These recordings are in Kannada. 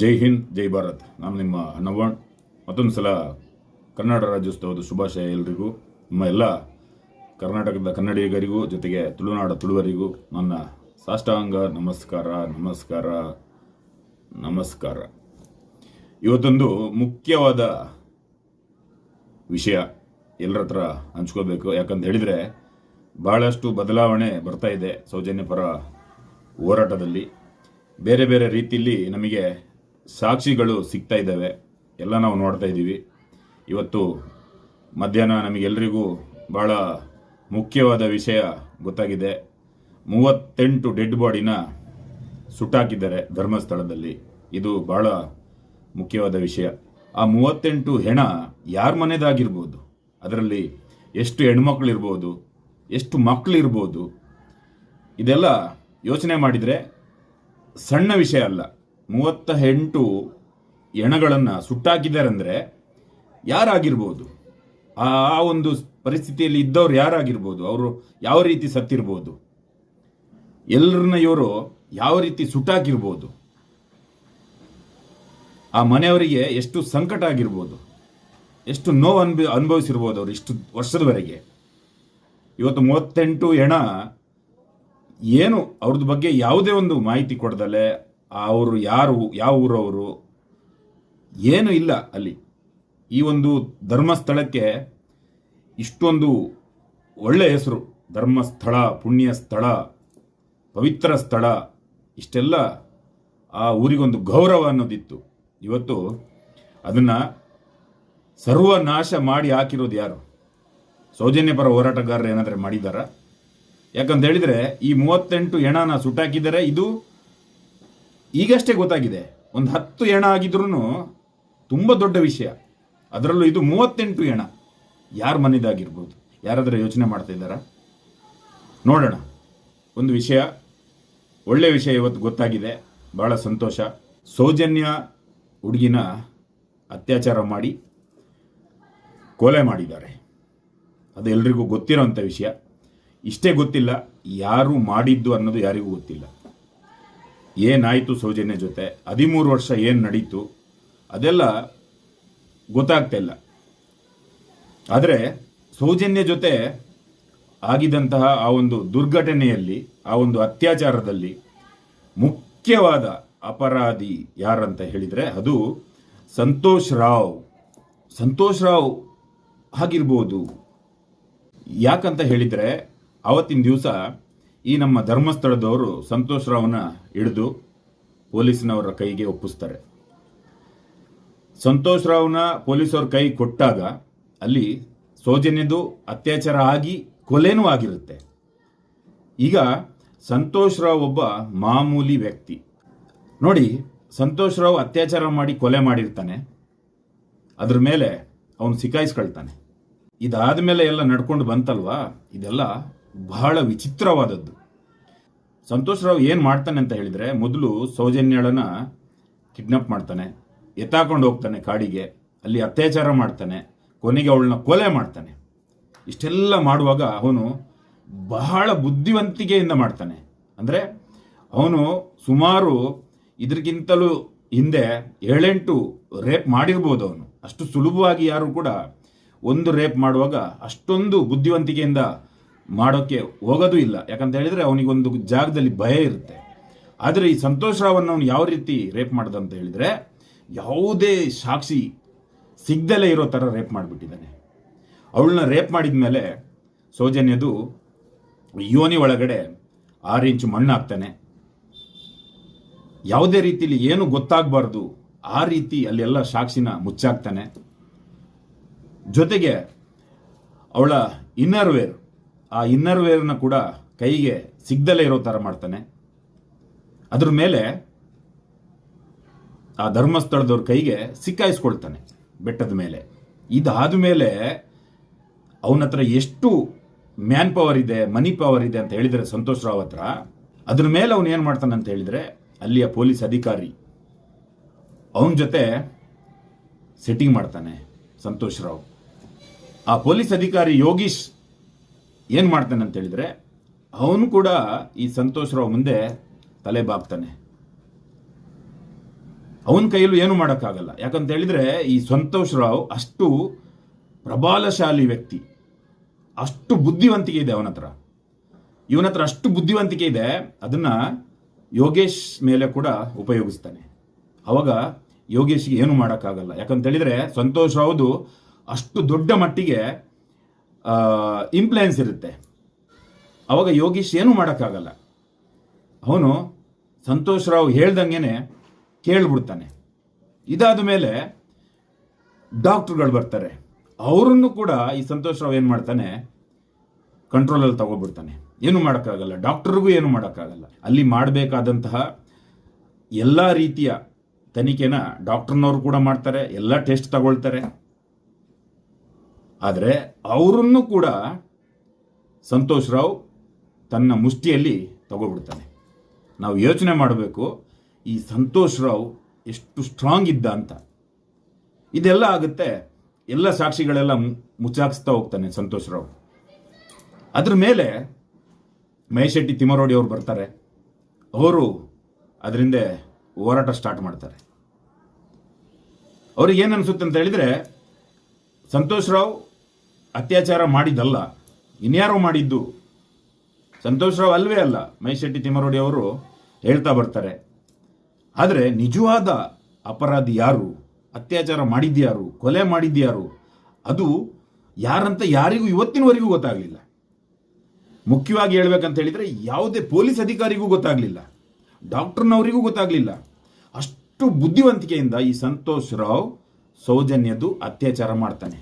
ಜೈ ಹಿಂದ್, ಜೈ ಭಾರತ್. ನಾನು ನಿಮ್ಮ ನವಣ್ ಮತ್ತೊಂದು ಸಲ ಕನ್ನಡ ರಾಜ್ಯೋತ್ಸವದ ಶುಭಾಶಯ ಎಲ್ರಿಗೂ. ನಿಮ್ಮ ಎಲ್ಲ ಕರ್ನಾಟಕದ ಕನ್ನಡಿಗರಿಗೂ, ಜೊತೆಗೆ ತುಳುನಾಡ ತುಳುವರಿಗೂ ನನ್ನ ಸಾಷ್ಟಾಂಗ ನಮಸ್ಕಾರ ನಮಸ್ಕಾರ ನಮಸ್ಕಾರ. ಇವತ್ತೊಂದು ಮುಖ್ಯವಾದ ವಿಷಯ ಎಲ್ಲರ ಹತ್ರ ಹಂಚ್ಕೋಬೇಕು. ಯಾಕಂತ ಹೇಳಿದರೆ, ಬಹಳಷ್ಟು ಬದಲಾವಣೆ ಬರ್ತಾ ಇದೆ ಸೌಜನ್ಯ ಪರ ಹೋರಾಟದಲ್ಲಿ. ಬೇರೆ ಬೇರೆ ರೀತಿಯಲ್ಲಿ ನಮಗೆ ಸಾಕ್ಷಿಗಳು ಸಿಗ್ತಾ ಇದ್ದಾವೆ. ಎಲ್ಲ ನಾವು ನೋಡ್ತಾ ಇದ್ದೀವಿ. ಇವತ್ತು ಮಧ್ಯಾಹ್ನ ನಮಗೆಲ್ಲರಿಗೂ ಭಾಳ ಮುಖ್ಯವಾದ ವಿಷಯ ಗೊತ್ತಾಗಿದೆ. ಮೂವತ್ತೆಂಟು ಡೆಡ್ ಬಾಡಿನ ಸುಟ್ಟಾಕಿದ್ದಾರೆ ಧರ್ಮಸ್ಥಳದಲ್ಲಿ. ಇದು ಬಹಳ ಮುಖ್ಯವಾದ ವಿಷಯ. ಆ ಮೂವತ್ತೆಂಟು ಹೆಣ ಯಾರ ಮನೆದಾಗಿರ್ಬೋದು? ಅದರಲ್ಲಿ ಎಷ್ಟು ಹೆಣ್ಮಕ್ಳಿರ್ಬೋದು? ಎಷ್ಟು ಮಕ್ಕಳಿರ್ಬೋದು ಇದೆಲ್ಲ ಯೋಚನೆ ಮಾಡಿದರೆ ಸಣ್ಣ ವಿಷಯ ಅಲ್ಲ. ಮೂವತ್ತ ಎಂಟು ಎಣಗಳನ್ನು ಸುಟ್ಟಾಕಿದ್ದಾರೆ ಅಂದ್ರೆ ಯಾರಾಗಿರ್ಬೋದು? ಆ ಆ ಒಂದು ಪರಿಸ್ಥಿತಿಯಲ್ಲಿ ಇದ್ದವ್ರು ಯಾರಾಗಿರ್ಬೋದು? ಅವರು ಯಾವ ರೀತಿ ಸತ್ತಿರ್ಬೋದು? ಎಲ್ಲರನ್ನ ಇವರು ಯಾವ ರೀತಿ ಸುಟ್ಟಾಕಿರ್ಬೋದು? ಆ ಮನೆಯವರಿಗೆ ಎಷ್ಟು ಸಂಕಟ ಆಗಿರ್ಬೋದು ಎಷ್ಟು ನೋವು ಅನ್ಭ ಅನುಭವಿಸಿರ್ಬೋದು ಅವರು ಇಷ್ಟು ವರ್ಷದವರೆಗೆ? ಇವತ್ತು ಮೂವತ್ತೆಂಟು ಹೆಣ ಏನು ಅವ್ರದ್ದು ಬಗ್ಗೆ ಯಾವುದೇ ಒಂದು ಮಾಹಿತಿ ಕೊಡದಲೆ ಅವರು ಯಾರು, ಯಾವ ಊರವರು? ಏನು ಇಲ್ಲ ಅಲ್ಲಿ. ಈ ಒಂದು ಧರ್ಮಸ್ಥಳಕ್ಕೆ ಇಷ್ಟೊಂದು ಒಳ್ಳೆಯ ಹೆಸರು. ಧರ್ಮಸ್ಥಳ, ಪುಣ್ಯ ಸ್ಥಳ, ಪವಿತ್ರ ಸ್ಥಳ, ಇಷ್ಟೆಲ್ಲ ಆ ಊರಿಗೊಂದು ಗೌರವ ಅನ್ನೋದಿತ್ತು. ಇವತ್ತು ಅದನ್ನು ಸರ್ವನಾಶ ಮಾಡಿ ಹಾಕಿರೋದು ಯಾರು? ಸೌಜನ್ಯಪರ ಹೋರಾಟಗಾರರು ಏನಾದರೂ ಮಾಡಿದ್ದಾರಾ? ಯಾಕಂತ ಹೇಳಿದರೆ ಈ ಮೂವತ್ತೆಂಟು ಹೆಣನ ಸುಟ್ಟಾಕಿದ್ದಾರೆ. ಇದು ಈಗಷ್ಟೇ ಗೊತ್ತಾಗಿದೆ. ಒಂದು ಹತ್ತು ಎಣ ಆಗಿದ್ರೂ ತುಂಬ ದೊಡ್ಡ ವಿಷಯ. ಅದರಲ್ಲೂ ಇದು ಮೂವತ್ತೆಂಟು ಎಣ. ಯಾರ ಮನೆಯದಾಗಿರ್ಬೋದು ಯಾರಾದರೂ ಯೋಚನೆ ಮಾಡ್ತಾ ಇದ್ದಾರಾ? ನೋಡೋಣ. ಒಂದು ವಿಷಯ ಒಳ್ಳೆಯ ವಿಷಯ ಇವತ್ತು ಗೊತ್ತಾಗಿದೆ. ಭಾಳ ಸಂತೋಷ. ಸೌಜನ್ಯ ಹುಡುಗಿನ ಅತ್ಯಾಚಾರ ಮಾಡಿ ಕೊಲೆ ಮಾಡಿದ್ದಾರೆ. ಅದು ಎಲ್ರಿಗೂ ಗೊತ್ತಿರೋಂಥ ವಿಷಯ. ಇಷ್ಟೇ ಗೊತ್ತಿಲ್ಲ, ಯಾರು ಮಾಡಿದ್ದು ಅನ್ನೋದು ಯಾರಿಗೂ ಗೊತ್ತಿಲ್ಲ. ಏನಾಯಿತು ಸೌಜನ್ಯ ಜೊತೆ? ಹದಿಮೂರು ವರ್ಷ ಏನು ನಡೀತು? ಅದೆಲ್ಲ ಗೊತ್ತಾಗ್ತಾ ಇಲ್ಲ. ಆದರೆ ಸೌಜನ್ಯ ಜೊತೆ ಆಗಿದಂತಹ ಆ ಒಂದು ದುರ್ಘಟನೆಯಲ್ಲಿ, ಆ ಒಂದು ಅತ್ಯಾಚಾರದಲ್ಲಿ ಮುಖ್ಯವಾದ ಅಪರಾಧಿ ಯಾರಂತ ಹೇಳಿದರೆ ಅದು ಸಂತೋಷ್ ರಾವ್. ಸಂತೋಷ್ ರಾವ್ ಆಗಿರ್ಬೋದು. ಯಾಕಂತ ಹೇಳಿದರೆ ಆವತ್ತಿನ ದಿವಸ ಈ ನಮ್ಮ ಧರ್ಮಸ್ಥಳದವರು ಸಂತೋಷ್ ರಾವ್ನ ಹಿಡಿದು ಪೊಲೀಸ್ನವರ ಕೈಗೆ ಒಪ್ಪಿಸ್ತಾರೆ. ಸಂತೋಷ್ ರಾವ್ನ ಪೊಲೀಸವ್ರ ಕೈ ಕೊಟ್ಟಾಗ ಅಲ್ಲಿ ಸೌಜನ್ಯದು ಅತ್ಯಾಚಾರ ಆಗಿ ಕೊಲೆನೂ ಆಗಿರುತ್ತೆ. ಈಗ ಸಂತೋಷ್ ರಾವ್ ಒಬ್ಬ ಮಾಮೂಲಿ ವ್ಯಕ್ತಿ. ನೋಡಿ, ಸಂತೋಷ್ ರಾವ್ ಅತ್ಯಾಚಾರ ಮಾಡಿ ಕೊಲೆ ಮಾಡಿರ್ತಾನೆ. ಅದ್ರ ಮೇಲೆ ಅವನು ಸಿಕಾಯಿಸ್ಕೊಳ್ತಾನೆ ಇದಾದ ಮೇಲೆ ಎಲ್ಲ ನಡ್ಕೊಂಡು ಬಂತಲ್ವಾ? ಇದೆಲ್ಲ ಬಹಳ ವಿಚಿತ್ರವಾದದ್ದು. ಸಂತೋಷ್ ರಾವ್ ಏನು ಮಾಡ್ತಾನೆ ಅಂತ ಹೇಳಿದರೆ, ಮೊದಲು ಸೌಜನ್ಯಳನ್ನ ಕಿಡ್ನಾಪ್ ಮಾಡ್ತಾನೆ, ಎತ್ತಾಕೊಂಡು ಹೋಗ್ತಾನೆ ಕಾಡಿಗೆ, ಅಲ್ಲಿ ಅತ್ಯಾಚಾರ ಮಾಡ್ತಾನೆ, ಕೊನೆಗೆ ಅವಳನ್ನ ಕೊಲೆ ಮಾಡ್ತಾನೆ. ಇಷ್ಟೆಲ್ಲ ಮಾಡುವಾಗ ಅವನು ಬಹಳ ಬುದ್ಧಿವಂತಿಕೆಯಿಂದ ಮಾಡ್ತಾನೆ. ಅಂದರೆ ಅವನು ಸುಮಾರು ಇದಕ್ಕಿಂತಲೂ ಹಿಂದೆ ಏಳೆಂಟು ರೇಪ್ ಮಾಡಿರ್ಬೋದು ಅವನು. ಅಷ್ಟು ಸುಲಭವಾಗಿ ಯಾರು ಕೂಡ ಒಂದು ರೇಪ್ ಮಾಡುವಾಗ ಅಷ್ಟೊಂದು ಬುದ್ಧಿವಂತಿಕೆಯಿಂದ ಮಾಡೋಕ್ಕೆ ಹೋಗೋದು ಇಲ್ಲ. ಯಾಕಂತ ಹೇಳಿದರೆ ಅವನಿಗೊಂದು ಜಾಗದಲ್ಲಿ ಭಯ ಇರುತ್ತೆ. ಆದರೆ ಈ ಸಂತೋಷ್ ರಾವನ್ನು ಅವನು ಯಾವ ರೀತಿ ರೇಪ್ ಮಾಡ್ದ ಅಂತ ಹೇಳಿದರೆ, ಯಾವುದೇ ಸಾಕ್ಷಿ ಸಿಗ್ದಲೇ ಇರೋ ಥರ ರೇಪ್ ಮಾಡಿಬಿಟ್ಟಿದ್ದಾನೆ. ಅವಳನ್ನ ರೇಪ್ ಮಾಡಿದ ಮೇಲೆ ಸೌಜನ್ಯದು ಯೋನಿ ಒಳಗಡೆ ಆರು ಇಂಚು ಮಣ್ಣು ಹಾಕ್ತಾನೆ. ಯಾವುದೇ ರೀತಿಯಲ್ಲಿ ಏನು ಗೊತ್ತಾಗಬಾರ್ದು. ಆ ರೀತಿ ಅಲ್ಲೆಲ್ಲ ಸಾಕ್ಷಿನ ಮುಚ್ಚಾಕ್ತಾನೆ. ಜೊತೆಗೆ ಅವಳ ಇನ್ನರ್ ವೇರ್ ಆ ಇನ್ನರ್ ವೇರ್ನ ಕೂಡ ಕೈಗೆ ಸಿಗ್ದಲೇ ಇರೋ ಥರ ಮಾಡ್ತಾನೆ. ಅದ್ರ ಮೇಲೆ ಆ ಧರ್ಮಸ್ಥಳದವ್ರ ಕೈಗೆ ಸಿಕ್ಕಾಯಿಸ್ಕೊಳ್ತಾನೆ ಬೆಟ್ಟದ ಮೇಲೆ. ಇದಾದ ಮೇಲೆ ಅವನ ಹತ್ರ ಎಷ್ಟು ಮ್ಯಾನ್ ಪವರ್ ಇದೆ ಮನಿ ಪವರ್ ಇದೆ ಅಂತ ಹೇಳಿದರೆ ಸಂತೋಷ್ ರಾವ್ ಹತ್ರ, ಅದ್ರ ಮೇಲೆ ಅವನು ಏನು ಮಾಡ್ತಾನೆ ಅಂತ ಹೇಳಿದರೆ ಅಲ್ಲಿಯ ಪೊಲೀಸ್ ಅಧಿಕಾರಿ ಅವನ ಜೊತೆ ಸೆಟ್ಟಿಂಗ್ ಮಾಡ್ತಾನೆ ಸಂತೋಷ್ ರಾವ್. ಆ ಪೊಲೀಸ್ ಅಧಿಕಾರಿ ಯೋಗೀಶ್ ಏನು ಮಾಡ್ತಾನೆ ಅಂತ ಹೇಳಿದರೆ, ಅವನು ಕೂಡ ಈ ಸಂತೋಷ್ ರಾವ್ ಮುಂದೆ ತಲೆ ಬಾಗ್ತಾನೆ ಅವನ ಕೈಯಲ್ಲೂ ಏನು ಮಾಡೋಕ್ಕಾಗಲ್ಲ. ಯಾಕಂತ ಹೇಳಿದ್ರೆ, ಈ ಸಂತೋಷ್ ರಾವ್ ಅಷ್ಟು ಪ್ರಬಾಲಶಾಲಿ ವ್ಯಕ್ತಿ. ಅಷ್ಟು ಬುದ್ಧಿವಂತಿಕೆ ಇದೆ ಅವನ ಹತ್ರ. ಇವನ ಹತ್ರ ಅಷ್ಟು ಬುದ್ಧಿವಂತಿಕೆ ಇದೆ, ಅದನ್ನ ಯೋಗೇಶ್ ಮೇಲೆ ಕೂಡ ಉಪಯೋಗಿಸ್ತಾನೆ. ಅವಾಗ ಯೋಗೇಶ್ಗೆ ಏನು ಮಾಡೋಕ್ಕಾಗಲ್ಲ. ಯಾಕಂತ ಹೇಳಿದ್ರೆ, ಸಂತೋಷ್ ರಾವ್ದು ಅಷ್ಟು ದೊಡ್ಡ ಮಟ್ಟಿಗೆ ಇಂಪ್ಲುಯೆನ್ಸ್ ಇರುತ್ತೆ. ಅವಾಗ ಯೋಗೀಶ್ ಏನು ಮಾಡೋಕ್ಕಾಗಲ್ಲ. ಅವನು ಸಂತೋಷ್ ರಾವ್ ಹೇಳ್ದಂಗೆ ಕೇಳ್ಬಿಡ್ತಾನೆ. ಇದಾದ ಮೇಲೆ ಡಾಕ್ಟ್ರುಗಳು ಬರ್ತಾರೆ. ಅವರನ್ನು ಕೂಡ ಈ ಸಂತೋಷ್ ರಾವ್ ಏನು ಮಾಡ್ತಾನೆ? ಕಂಟ್ರೋಲಲ್ಲಿ ತಗೊಬಿಡ್ತಾನೆ. ಏನು ಮಾಡೋಕ್ಕಾಗಲ್ಲ. ಡಾಕ್ಟ್ರಿಗೂ ಏನು ಮಾಡೋಕ್ಕಾಗಲ್ಲ. ಅಲ್ಲಿ ಮಾಡಬೇಕಾದಂತಹ ಎಲ್ಲ ರೀತಿಯ ತನಿಖೆನ ಡಾಕ್ಟರ್ನವರು ಕೂಡ ಮಾಡ್ತಾರೆ. ಎಲ್ಲ ಟೆಸ್ಟ್ ತಗೊಳ್ತಾರೆ. ಆದರೆ ಅವರನ್ನು ಕೂಡ ಸಂತೋಷ್ ರಾವ್ ತನ್ನ ಮುಷ್ಟಿಯಲ್ಲಿ ತಗೊಬಿಡ್ತಾನೆ ನಾವು ಯೋಚನೆ ಮಾಡಬೇಕು, ಈ ಸಂತೋಷ್ ರಾವ್ ಎಷ್ಟು ಸ್ಟ್ರಾಂಗ್ ಇದ್ದ ಅಂತ. ಇದೆಲ್ಲ ಆಗುತ್ತೆ, ಎಲ್ಲ ಸಾಕ್ಷಿಗಳೆಲ್ಲ ಮುಚ್ಚಾಕ್ಸ್ತಾ ಹೋಗ್ತಾನೆ ಸಂತೋಷ್ ರಾವ್. ಅದ್ರ ಮೇಲೆ ಮಹೇಶ್ ಶೆಟ್ಟಿ ತಿಮ್ಮರೋಡಿ ಅವರು ಬರ್ತಾರೆ. ಅವರು ಅದರಿಂದ ಹೋರಾಟ ಸ್ಟಾರ್ಟ್ ಮಾಡ್ತಾರೆ. ಅವ್ರಿಗೆ ಏನು ಅನಿಸುತ್ತೆ ಅಂತ ಹೇಳಿದರೆ, ಸಂತೋಷ್ ರಾವ್ ಅತ್ಯಾಚಾರ ಮಾಡಿದ್ದಲ್ಲ, ಇನ್ಯಾರೋ ಮಾಡಿದ್ದು? ಸಂತೋಷ್ ರಾವ್ ಅಲ್ವೇ ಅಲ್ಲ ಮೈಶೆಟ್ಟಿ ಶೆಟ್ಟಿ ತಿಮ್ಮರೋಡಿ ಅವರು ಹೇಳ್ತಾ ಬರ್ತಾರೆ. ಆದರೆ ನಿಜವಾದ ಅಪರಾಧಿ ಯಾರು? ಅತ್ಯಾಚಾರ ಮಾಡಿದ್ಯಾರು? ಕೊಲೆ ಮಾಡಿದ್ಯಾರು? ಅದು ಯಾರಂತ ಯಾರಿಗೂ ಇವತ್ತಿನವರೆಗೂ ಗೊತ್ತಾಗಲಿಲ್ಲ. ಮುಖ್ಯವಾಗಿ ಹೇಳ್ಬೇಕಂತ ಹೇಳಿದರೆ ಯಾವುದೇ ಪೊಲೀಸ್ ಅಧಿಕಾರಿಗೂ ಗೊತ್ತಾಗಲಿಲ್ಲ. ಡಾಕ್ಟರ್ನವರಿಗೂ ಗೊತ್ತಾಗಲಿಲ್ಲ. ಅಷ್ಟು ಬುದ್ಧಿವಂತಿಕೆಯಿಂದ ಈ ಸಂತೋಷ್ ರಾವ್ ಸೌಜನ್ಯದ್ದು ಅತ್ಯಾಚಾರ ಮಾಡ್ತಾನೆ.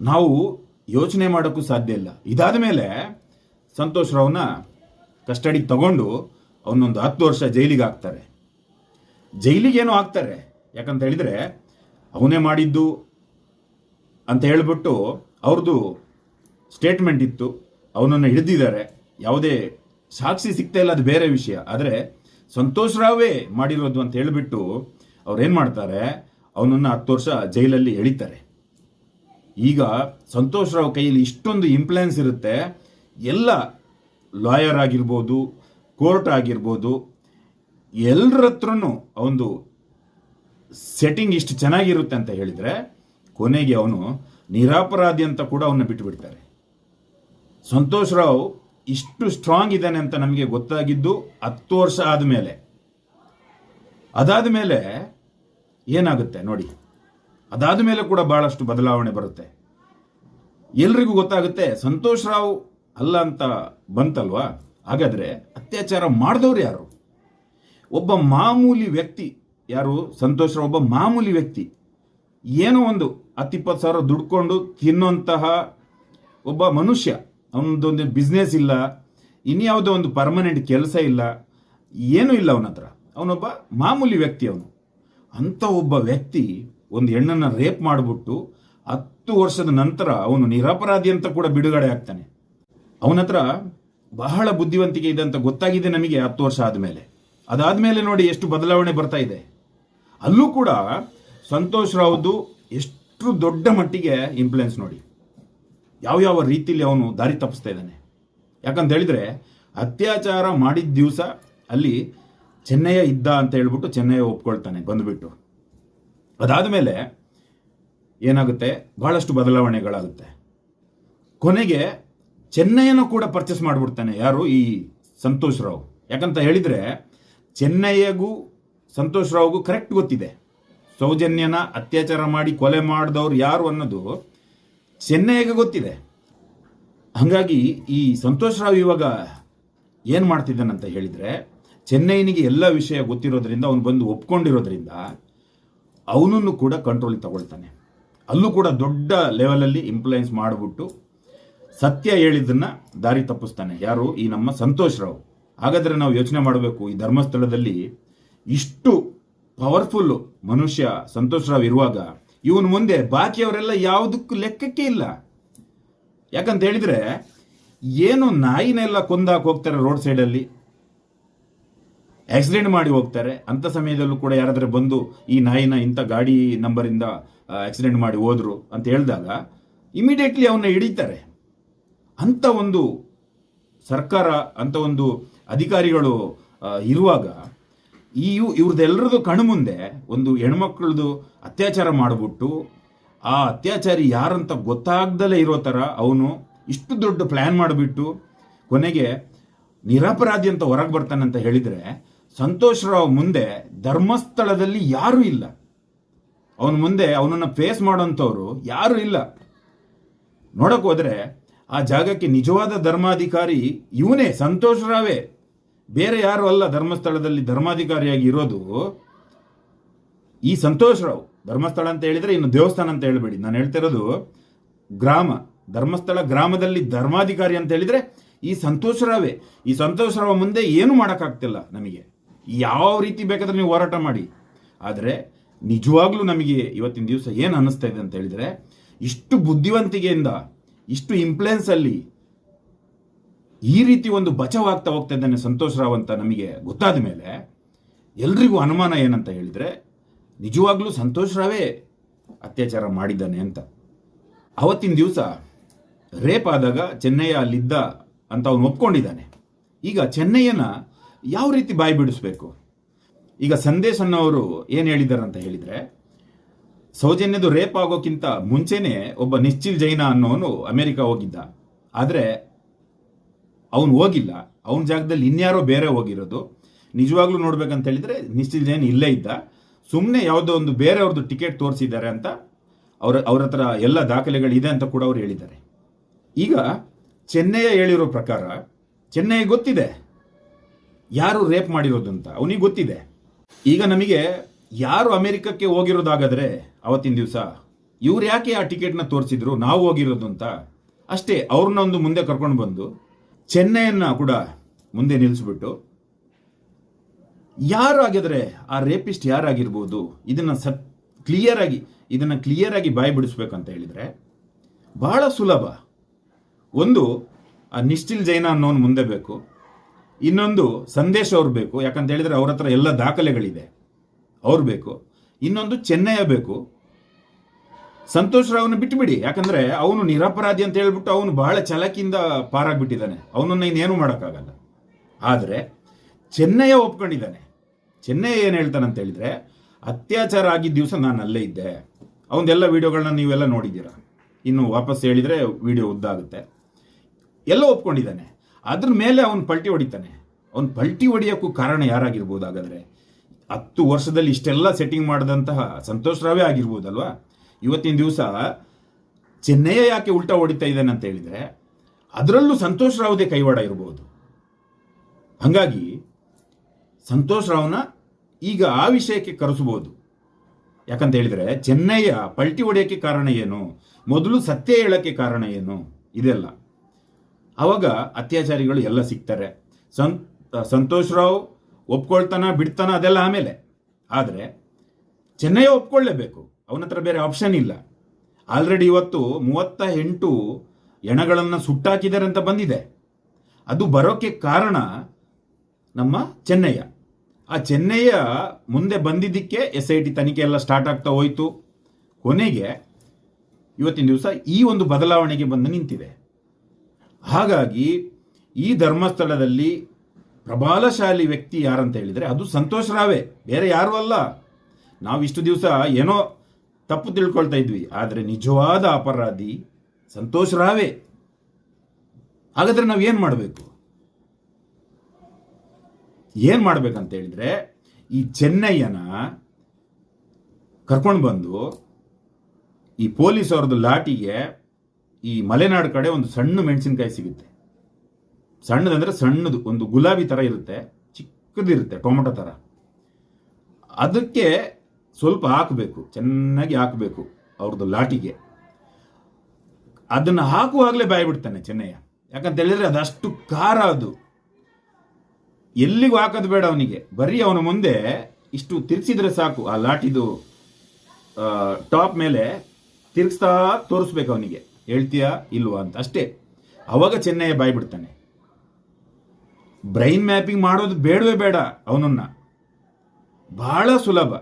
ನಾವು ಯೋಚನೆ ಮಾಡೋಕ್ಕೂ ಸಾಧ್ಯ ಇಲ್ಲ. ಇದಾದ ಮೇಲೆ ಸಂತೋಷ್ ರಾವ್ನ ಕಸ್ಟಡಿಗೆ ತಗೊಂಡು ಅವನೊಂದು ಹತ್ತು ವರ್ಷ ಜೈಲಿಗೆ ಹಾಕ್ತಾರೆ. ಜೈಲಿಗೇನೋ ಹಾಕ್ತಾರೆ. ಯಾಕಂತ ಹೇಳಿದರೆ ಅವನೇ ಮಾಡಿದ್ದು ಅಂತ ಹೇಳ್ಬಿಟ್ಟು ಅವ್ರದ್ದು ಸ್ಟೇಟ್ಮೆಂಟ್ ಇತ್ತು. ಅವನನ್ನು ಹಿಡಿದಿದ್ದಾರೆ. ಯಾವುದೇ ಸಾಕ್ಷಿ ಸಿಗ್ತಾ ಇಲ್ಲ, ಅದು ಬೇರೆ ವಿಷಯ. ಆದರೆ ಸಂತೋಷ್ ರಾವೇ ಮಾಡಿರೋದು ಅಂತ ಹೇಳಿಬಿಟ್ಟು ಅವ್ರು ಏನು ಮಾಡ್ತಾರೆ? ಅವನನ್ನು ಹತ್ತು ವರ್ಷ ಜೈಲಲ್ಲಿ ಎಳಿತಾರೆ. ಈಗ ಸಂತೋಷ್ ರಾವ್ ಕೈಯಲ್ಲಿ ಇಷ್ಟೊಂದು ಇಂಪ್ಲುಯೆನ್ಸ್ ಇರುತ್ತೆ. ಎಲ್ಲ ಲಾಯರ್ ಆಗಿರ್ಬೋದು ಕೋರ್ಟ್ ಆಗಿರ್ಬೋದು ಎಲ್ಲರ ಹತ್ರನೂ ಒಂದು ಸೆಟ್ಟಿಂಗ್ ಇಷ್ಟು ಚೆನ್ನಾಗಿರುತ್ತೆ ಅಂತ ಹೇಳಿದರೆ, ಕೊನೆಗೆ ಅವನು ನಿರಾಪರಾಧಿ ಅಂತ ಕೂಡ ಅವನ್ನ ಬಿಟ್ಟು ಬಿಡ್ತಾರೆ ಸಂತೋಷ್ ರಾವ್ ಇಷ್ಟು ಸ್ಟ್ರಾಂಗ್ ಇದ್ದಾನೆ ಅಂತ ನಮಗೆ ಗೊತ್ತಾಗಿದ್ದು ಹತ್ತು ವರ್ಷ ಆದಮೇಲೆ. ಅದಾದ ಮೇಲೆ ಏನಾಗುತ್ತೆ ನೋಡಿ. ಅದಾದ ಮೇಲೆ ಕೂಡ ಬಹಳಷ್ಟು ಬದಲಾವಣೆ ಬರುತ್ತೆ. ಎಲ್ರಿಗೂ ಗೊತ್ತಾಗುತ್ತೆ, ಸಂತೋಷ್ ರಾವ್ ಅಲ್ಲ ಅಂತ ಬಂತಲ್ವಾ? ಹಾಗಾದ್ರೆ ಅತ್ಯಾಚಾರ ಮಾಡಿದವ್ರು ಯಾರು? ಒಬ್ಬ ಮಾಮೂಲಿ ವ್ಯಕ್ತಿ ಯಾರು? ಸಂತೋಷ್ ರಾವ್ ಒಬ್ಬ ಮಾಮೂಲಿ ವ್ಯಕ್ತಿ. ಏನೋ ಒಂದು ಹತ್ತಿಪ್ಪತ್ತು ಸಾವಿರ ದುಡ್ಕೊಂಡು ತಿನ್ನುವಂತಹ ಒಬ್ಬ ಮನುಷ್ಯ. ಅವನದೊಂದು ಬಿಸ್ನೆಸ್ ಇಲ್ಲ, ಇನ್ಯಾವುದೋ ಒಂದು ಪರ್ಮನೆಂಟ್ ಕೆಲಸ ಇಲ್ಲ, ಏನೂ ಇಲ್ಲ ಅವನ ಹತ್ರ ಅವನೊಬ್ಬ ಮಾಮೂಲಿ ವ್ಯಕ್ತಿ ಅವನು. ಅಂಥ ಒಬ್ಬ ವ್ಯಕ್ತಿ ಒಂದು ಹೆಣ್ಣನ್ನು ರೇಪ್ ಮಾಡಿಬಿಟ್ಟು ಹತ್ತು ವರ್ಷದ ನಂತರ ಅವನು ನಿರಪರಾಧಿ ಅಂತ ಕೂಡ ಬಿಡುಗಡೆ ಆಗ್ತಾನೆ. ಅವನ ಹತ್ರ ಬಹಳ ಬುದ್ಧಿವಂತಿಕೆ ಇದೆ ಅಂತ ಗೊತ್ತಾಗಿದೆ ನಮಗೆ ಹತ್ತು ವರ್ಷ ಆದಮೇಲೆ. ಅದಾದಮೇಲೆ ನೋಡಿ ಎಷ್ಟು ಬದಲಾವಣೆ ಬರ್ತಾ ಇದೆ. ಅಲ್ಲೂ ಕೂಡ ಸಂತೋಷ್ ರಾವ್ದು ಎಷ್ಟು ದೊಡ್ಡ ಮಟ್ಟಿಗೆ ಇಂಪ್ಲುಯೆನ್ಸ್ ನೋಡಿ. ಯಾವ್ಯಾವ ರೀತಿಯಲ್ಲಿ ಅವನು ದಾರಿ ತಪ್ಪಿಸ್ತಾ ಇದ್ದಾನೆ. ಯಾಕಂತ ಹೇಳಿದ್ರೆ ಅತ್ಯಾಚಾರ ಮಾಡಿದ ದಿವಸ ಅಲ್ಲಿ ಚೆನ್ನಯ್ಯ ಇದ್ದ ಅಂತ ಹೇಳ್ಬಿಟ್ಟು ಚೆನ್ನಯ್ಯ ಒಪ್ಕೊಳ್ತಾನೆ ಬಂದುಬಿಟ್ಟು. ಅದಾದ ಮೇಲೆ ಏನಾಗುತ್ತೆ? ಬಹಳಷ್ಟು ಬದಲಾವಣೆಗಳಾಗುತ್ತೆ. ಕೊನೆಗೆ ಚೆನ್ನೈಯನ್ನು ಕೂಡ ಪರ್ಚೇಸ್ ಮಾಡಿಬಿಡ್ತಾನೆ ಯಾರು? ಈ ಸಂತೋಷ್ ರಾವ್. ಯಾಕಂತ ಹೇಳಿದರೆ ಚೆನ್ನೈಗೂ ಸಂತೋಷ್ ರಾವ್ಗೂ ಕರೆಕ್ಟ್ ಗೊತ್ತಿದೆ. ಸೌಜನ್ಯನ ಅತ್ಯಾಚಾರ ಮಾಡಿ ಕೊಲೆ ಮಾಡಿದವ್ರು ಯಾರು ಅನ್ನೋದು ಚೆನ್ನೈಗೆ ಗೊತ್ತಿದೆ. ಹಾಗಾಗಿ ಈ ಸಂತೋಷ್ ರಾವ್ ಇವಾಗ ಏನು ಮಾಡ್ತಿದ್ದಾನಂತ ಹೇಳಿದರೆ, ಚೆನ್ನೈನಿಗೆ ಎಲ್ಲ ವಿಷಯ ಗೊತ್ತಿರೋದ್ರಿಂದ, ಅವನು ಬಂದು ಒಪ್ಕೊಂಡಿರೋದ್ರಿಂದ ಅವನನ್ನು ಕೂಡ ಕಂಟ್ರೋಲ್ ತಗೊಳ್ತಾನೆ. ಅಲ್ಲೂ ಕೂಡ ದೊಡ್ಡ ಲೆವೆಲಲ್ಲಿ ಇಂಪ್ಲುಯೆನ್ಸ್ ಮಾಡಿಬಿಟ್ಟು ಸತ್ಯ ಹೇಳಿದ್ದನ್ನು ದಾರಿ ತಪ್ಪಿಸ್ತಾನೆ. ಯಾರು? ಈ ನಮ್ಮ ಸಂತೋಷ್ ರಾವ್. ಹಾಗಾದ್ರೆ ನಾವು ಯೋಚನೆ ಮಾಡಬೇಕು, ಈ ಧರ್ಮಸ್ಥಳದಲ್ಲಿ ಇಷ್ಟು ಪವರ್ಫುಲ್ ಮನುಷ್ಯ ಸಂತೋಷ್ ರಾವ್ ಇರುವಾಗ ಇವನ ಮುಂದೆ ಬಾಕಿಯವರೆಲ್ಲ ಯಾವುದಕ್ಕೂ ಲೆಕ್ಕಕ್ಕೆ ಇಲ್ಲ. ಯಾಕಂತ ಹೇಳಿದ್ರೆ, ಏನು ನಾಯಿನೆಲ್ಲ ಕೊಂದಾಕ್ ಹೋಗ್ತಾರೆ ರೋಡ್ ಸೈಡಲ್ಲಿ ಆಕ್ಸಿಡೆಂಟ್ ಮಾಡಿ ಹೋಗ್ತಾರೆ. ಅಂಥ ಸಮಯದಲ್ಲೂ ಕೂಡ ಯಾರಾದರೂ ಬಂದು ಈ ನಾಯಿನ ಇಂಥ ಗಾಡಿ ನಂಬರಿಂದ ಆಕ್ಸಿಡೆಂಟ್ ಮಾಡಿ ಹೋದರು ಅಂತ ಹೇಳಿದಾಗ ಇಮಿಡಿಯೇಟ್ಲಿ ಅವನ್ನ ಹಿಡಿತಾರೆ. ಅಂಥ ಒಂದು ಸರ್ಕಾರ ಅಂಥ ಒಂದು ಅಧಿಕಾರಿಗಳು ಇರುವಾಗ ಈ ಇವ್- ಇವ್ರದ್ದೆಲ್ಲರದು ಕಣ್ಣು ಮುಂದೆ ಒಂದು ಹೆಣ್ಮಕ್ಳದು ಅತ್ಯಾಚಾರ ಮಾಡಿಬಿಟ್ಟು ಆ ಅತ್ಯಾಚಾರಿ ಯಾರಂತ ಗೊತ್ತಾಗ್ದಲೇ ಇರೋ ಥರ ಅವನು ಇಷ್ಟು ದೊಡ್ಡ ಪ್ಲ್ಯಾನ್ ಮಾಡಿಬಿಟ್ಟು ಕೊನೆಗೆ ನಿರಪರಾಧಿ ಅಂತ ಹೊರಗೆ ಬರ್ತಾನೆ ಅಂತ ಹೇಳಿದರೆ ಸಂತೋಷ್ ರಾವ್ ಮುಂದೆ ಧರ್ಮಸ್ಥಳದಲ್ಲಿ ಯಾರೂ ಇಲ್ಲ. ಅವನ ಮುಂದೆ ಅವನನ್ನು ಫೇಸ್ ಮಾಡೋಂಥವ್ರು ಯಾರೂ ಇಲ್ಲ. ನೋಡಕ್ ಹೋದ್ರೆ ಆ ಜಾಗಕ್ಕೆ ನಿಜವಾದ ಧರ್ಮಾಧಿಕಾರಿ ಇವನೇ, ಸಂತೋಷ್ ರಾವೇ. ಬೇರೆ ಯಾರು ಅಲ್ಲ ಧರ್ಮಸ್ಥಳದಲ್ಲಿ ಧರ್ಮಾಧಿಕಾರಿಯಾಗಿ ಇರೋದು. ಈ ಸಂತೋಷ್ ರಾವ್, ಧರ್ಮಸ್ಥಳ ಅಂತ ಹೇಳಿದ್ರೆ ಇನ್ನು ದೇವಸ್ಥಾನ ಅಂತ ಹೇಳಬೇಡಿ. ನಾನು ಹೇಳ್ತಿರೋದು ಗ್ರಾಮ, ಧರ್ಮಸ್ಥಳ ಗ್ರಾಮದಲ್ಲಿ ಧರ್ಮಾಧಿಕಾರಿ ಅಂತ ಹೇಳಿದ್ರೆ ಈ ಸಂತೋಷ್ ರಾವೇ. ಈ ಸಂತೋಷ್ ರಾವ್ ಮುಂದೆ ಏನು ಮಾಡೋಕ್ಕಾಗ್ತಿಲ್ಲ ನಮಗೆ. ಯಾವ ರೀತಿ ಬೇಕಾದ್ರೆ ನೀವು ಹೋರಾಟ ಮಾಡಿ. ಆದರೆ ನಿಜವಾಗ್ಲೂ ನಮಗೆ ಇವತ್ತಿನ ದಿವಸ ಏನು ಅನ್ನಿಸ್ತಾ ಇದೆ ಅಂತ ಹೇಳಿದರೆ, ಇಷ್ಟು ಬುದ್ಧಿವಂತಿಕೆಯಿಂದ, ಇಷ್ಟು ಇಂಪ್ಲೆನ್ಸ್ ಅಲ್ಲಿ ಈ ರೀತಿ ಒಂದು ಬಚಾವಾಗ್ತಾ ಹೋಗ್ತಾ ಇದ್ದಾನೆ ಸಂತೋಷ್ ರಾವ್ ಅಂತ ನಮಗೆ ಗೊತ್ತಾದ ಮೇಲೆ ಎಲ್ರಿಗೂ ಅನುಮಾನ ಏನಂತ ಹೇಳಿದರೆ, ನಿಜವಾಗ್ಲೂ ಸಂತೋಷ್ ರಾವೇ ಅತ್ಯಾಚಾರ ಮಾಡಿದ್ದಾನೆ ಅಂತ. ಅವತ್ತಿನ ದಿವಸ ರೇಪ್ ಆದಾಗ ಚೆನ್ನಯ್ಯ ಅಲ್ಲಿದ್ದ ಅಂತ ಅವನು ಒಪ್ಕೊಂಡಿದ್ದಾನೆ. ಈಗ ಚೆನ್ನಯ್ಯನ ಯಾವ ರೀತಿ ಬಾಯಿ ಬಿಡಿಸ್ಬೇಕು? ಈಗ ಸಂದೇಶ್ ಅನ್ನೋರು ಏನು ಹೇಳಿದ್ದಾರೆ ಅಂತ ಹೇಳಿದ್ರೆ, ಸೌಜನ್ಯದು ರೇಪ್ ಆಗೋಕ್ಕಿಂತ ಮುಂಚೆನೆ ಒಬ್ಬ ನಿಶ್ಚಿಲ್ ಜೈನ ಅನ್ನೋನು ಅಮೆರಿಕ ಹೋಗಿದ್ದ. ಆದರೆ ಅವನು ಹೋಗಿಲ್ಲ. ಅವನ ಜಾಗದಲ್ಲಿ ಇನ್ಯಾರೋ ಬೇರೆ ಹೋಗಿರೋದು. ನಿಜವಾಗ್ಲೂ ನೋಡ್ಬೇಕಂತ ಹೇಳಿದ್ರೆ ನಿಶ್ಚಿಲ್ ಜೈನ್ ಇಲ್ಲೇ ಇದ್ದ. ಸುಮ್ಮನೆ ಯಾವುದೋ ಒಂದು ಬೇರೆಯವ್ರದ್ದು ಟಿಕೆಟ್ ತೋರಿಸಿದ್ದಾರೆ ಅಂತ ಅವ್ರ ಅವ್ರ ಹತ್ರ ಎಲ್ಲ ದಾಖಲೆಗಳಿದೆ ಅಂತ ಕೂಡ ಅವ್ರು ಹೇಳಿದ್ದಾರೆ. ಈಗ ಚೆನ್ನೈ ಹೇಳಿರೋ ಪ್ರಕಾರ ಚೆನ್ನೈ ಗೊತ್ತಿದೆ. ಯಾರು ರೇಪ್ ಮಾಡಿರೋದು ಅಂತ ಅವನಿಗೆ ಗೊತ್ತಿದೆ. ಈಗ ನಮಗೆ ಯಾರು ಅಮೆರಿಕಕ್ಕೆ ಹೋಗಿರೋದಾಗಾದ್ರೆ ಅವತ್ತಿನ ದಿವಸ, ಇವ್ರು ಯಾಕೆ ಆ ಟಿಕೆಟ್ನ ತೋರಿಸಿದ್ರು, ನಾವು ಹೋಗಿರೋದು ಅಂತ? ಅಷ್ಟೇ ಅವ್ರನ್ನ ಒಂದು ಮುಂದೆ ಕರ್ಕೊಂಡು ಬಂದು ಚೆನ್ನೈಯನ್ನ ಕೂಡ ಮುಂದೆ ನಿಲ್ಲಿಸ್ಬಿಟ್ಟು ಯಾರು ಆಗಿದ್ರೆ ಆ ರೇಪಿಸ್ಟ್ ಯಾರಾಗಿರ್ಬೋದು, ಇದನ್ನ ಸತ್ ಕ್ಲಿಯರ್ ಆಗಿ ಇದನ್ನ ಕ್ಲಿಯರ್ ಆಗಿ ಬಾಯಿ ಬಿಡಿಸ್ಬೇಕಂತ ಹೇಳಿದ್ರೆ ಬಹಳ ಸುಲಭ. ಒಂದು, ಆ ನಿಶ್ಚಿಲ್ ಜೈನ ಅನ್ನೋನು ಮುಂದೆ ಬೇಕು. ಇನ್ನೊಂದು ಸಂದೇಶ್ ಅವ್ರು ಬೇಕು. ಯಾಕಂತ ಹೇಳಿದ್ರೆ ಅವ್ರ ಹತ್ರ ಎಲ್ಲ ದಾಖಲೆಗಳಿದೆ. ಅವ್ರು ಬೇಕು. ಇನ್ನೊಂದು ಚೆನ್ನಯ್ಯ ಬೇಕು. ಸಂತೋಷ್ ರಾವ್ನ ಬಿಟ್ಬಿಡಿ. ಯಾಕಂದ್ರೆ ಅವನು ನಿರಪರಾಧಿ ಅಂತ ಹೇಳ್ಬಿಟ್ಟು ಅವನು ಬಹಳ ಚಲಕಿಯಿಂದ ಪಾರಾಗ್ಬಿಟ್ಟಿದ್ದಾನೆ. ಅವನನ್ನ ಇನ್ನೇನು ಮಾಡೋಕ್ಕಾಗಲ್ಲ. ಆದರೆ ಚೆನ್ನಯ್ಯ ಒಪ್ಕೊಂಡಿದ್ದಾನೆ. ಚೆನ್ನಯ್ಯ ಏನು ಹೇಳ್ತಾನೆ ಅಂತ ಹೇಳಿದ್ರೆ, ಅತ್ಯಾಚಾರ ಆಗಿದ್ದ ದಿವಸ ನಾನು ಅಲ್ಲೇ ಇದ್ದೆ. ಅವನದೆಲ್ಲ ವಿಡಿಯೋಗಳನ್ನ ನೀವೆಲ್ಲ ನೋಡಿದ್ದೀರಾ? ಇನ್ನು ವಾಪಸ್ ಹೇಳಿದ್ರೆ ವಿಡಿಯೋ ಉದ್ದಾಗುತ್ತೆ. ಎಲ್ಲ ಒಪ್ಕೊಂಡಿದ್ದಾನೆ. ಅದ್ರ ಮೇಲೆ ಅವನು ಪಲ್ಟಿ ಹೊಡಿತಾನೆ. ಅವನು ಪಲ್ಟಿ ಹೊಡಿಯೋಕ್ಕೂ ಕಾರಣ ಯಾರಾಗಿರ್ಬೋದು ಹಾಗಾದ್ರೆ ಹತ್ತು ವರ್ಷದಲ್ಲಿ ಇಷ್ಟೆಲ್ಲ ಸೆಟ್ಟಿಂಗ್ ಮಾಡಿದಂತಹ ಸಂತೋಷ್ ರಾವೇ ಆಗಿರ್ಬೋದಲ್ವಾ? ಇವತ್ತಿನ ದಿವಸ ಚೆನ್ನೈಯ ಯಾಕೆ ಉಲ್ಟಾ ಹೊಡಿತಾ ಇದ್ದಾನೆ ಅಂತ ಹೇಳಿದ್ರೆ, ಅದರಲ್ಲೂ ಸಂತೋಷ್ ರಾವ್ದೇ ಕೈವಾಡ ಇರಬಹುದು ಹಾಗಾಗಿ ಸಂತೋಷ್ ರಾವ್ನ ಈಗ ಆ ವಿಷಯಕ್ಕೆ ಕರೆಸಬಹುದು ಯಾಕಂತ ಹೇಳಿದ್ರೆ ಚೆನ್ನೈಯ ಪಲ್ಟಿ ಹೊಡೆಯೋಕ್ಕೆ ಕಾರಣ ಏನು? ಮೊದಲು ಸತ್ಯ ಹೇಳೋಕ್ಕೆ ಕಾರಣ ಏನು? ಇದೆಲ್ಲ. ಅವಾಗ ಅತ್ಯಾಚಾರಿಗಳು ಎಲ್ಲ ಸಿಗ್ತಾರೆ. ಸಂ, ಸಂತೋಷ್ ರಾವ್ ಒಪ್ಕೊಳ್ತಾನ, ಬಿಡ್ತಾನ, ಅದೆಲ್ಲ ಆಮೇಲೆ. ಆದರೆ ಚೆನ್ನೈ ಒಪ್ಕೊಳ್ಳೇಬೇಕು ಅವನ ಹತ್ರ ಬೇರೆ ಆಪ್ಷನ್ ಇಲ್ಲ. ಆಲ್ರೆಡಿ ಇವತ್ತು ಮೂವತ್ತ ಎಂಟು ಎಣಗಳನ್ನು ಸುಟ್ಟಾಕಿದ್ದಾರೆ ಅಂತ ಬಂದಿದೆ. ಅದು ಬರೋಕ್ಕೆ ಕಾರಣ ನಮ್ಮ ಚೆನ್ನಯ್ಯ. ಆ ಚೆನ್ನಯ್ಯ ಮುಂದೆ ಬಂದಿದ್ದಕ್ಕೆ ಎಸ್ ಐ ಟಿ ತನಿಖೆ ಎಲ್ಲ ಸ್ಟಾರ್ಟ್ ಆಗ್ತಾ ಹೋಯ್ತು. ಕೊನೆಗೆ ಇವತ್ತಿನ ದಿವಸ ಈ ಒಂದು ಬದಲಾವಣೆಗೆ ಬಂದು ನಿಂತಿದೆ. ಹಾಗಾಗಿ ಈ ಧರ್ಮಸ್ಥಳದಲ್ಲಿ ಪ್ರಬಲಶಾಲಿ ವ್ಯಕ್ತಿ ಯಾರಂತ ಹೇಳಿದರೆ ಅದು ಸಂತೋಷ್ ರಾವೇ. ಬೇರೆ ಯಾರೂ ಅಲ್ಲ. ನಾವು ಇಷ್ಟು ದಿವಸ ಏನೋ ತಪ್ಪು ತಿಳ್ಕೊಳ್ತಾ ಇದ್ವಿ. ಆದರೆ ನಿಜವಾದ ಅಪರಾಧಿ ಸಂತೋಷ್ ರಾವೇ. ಹಾಗಾದ್ರೆ ನಾವು ಏನು ಮಾಡಬೇಕು? ಏನು ಮಾಡ್ಬೇಕಂತ ಹೇಳಿದರೆ ಈ ಚೆನ್ನಯ್ಯನ ಕರ್ಕೊಂಡು ಬಂದು ಈ ಪೊಲೀಸ್ ಅವ್ರದ್ದು ಲಾಟಿಗೆ ಈ ಮಲೆನಾಡು ಕಡೆ ಒಂದು ಸಣ್ಣ ಮೆಣಸಿನಕಾಯಿ ಸಿಗುತ್ತೆ. ಸಣ್ಣದಂದ್ರೆ ಸಣ್ಣದು, ಒಂದು ಗುಲಾಬಿ ಥರ ಇರುತ್ತೆ ಚಿಕ್ಕದಿರುತ್ತೆ ಟೊಮೊಟೊ ಥರ ಅದಕ್ಕೆ ಸ್ವಲ್ಪ ಹಾಕಬೇಕು, ಚೆನ್ನಾಗಿ ಹಾಕಬೇಕು ಅವ್ರದ್ದು ಲಾಟಿಗೆ. ಅದನ್ನು ಹಾಕುವಾಗಲೇ ಬಾಯ್ಬಿಡ್ತಾನೆ ಚೆನ್ನಯ್ಯ. ಯಾಕಂತ ಹೇಳಿದ್ರೆ ಅದಷ್ಟು ಖಾರ ಅದು. ಎಲ್ಲಿಗೂ ಹಾಕೋದು ಬೇಡ ಅವನಿಗೆ. ಬರೀ ಅವನ ಮುಂದೆ ಇಷ್ಟು ತಿರ್ಗಿಸಿದ್ರೆ ಸಾಕು ಆ ಲಾಟಿದು ಟಾಪ್ ಮೇಲೆ ತಿರ್ಗಿಸ್ತಾ ತೋರಿಸ್ಬೇಕು ಅವನಿಗೆ. ಹೇಳ್ತೀಯಾ ಇಲ್ವಾ ಅಂತ. ಅಷ್ಟೇ. ಅವಾಗ ಚೆನ್ನಯ್ಯ ಬಾಯಿ ಬಿಡ್ತಾನೆ ಬ್ರೈನ್ ಮ್ಯಾಪಿಂಗ್ ಮಾಡೋದು ಬೇಡವೇ ಬೇಡ ಅವನನ್ನ. ಬಹಳ ಸುಲಭ.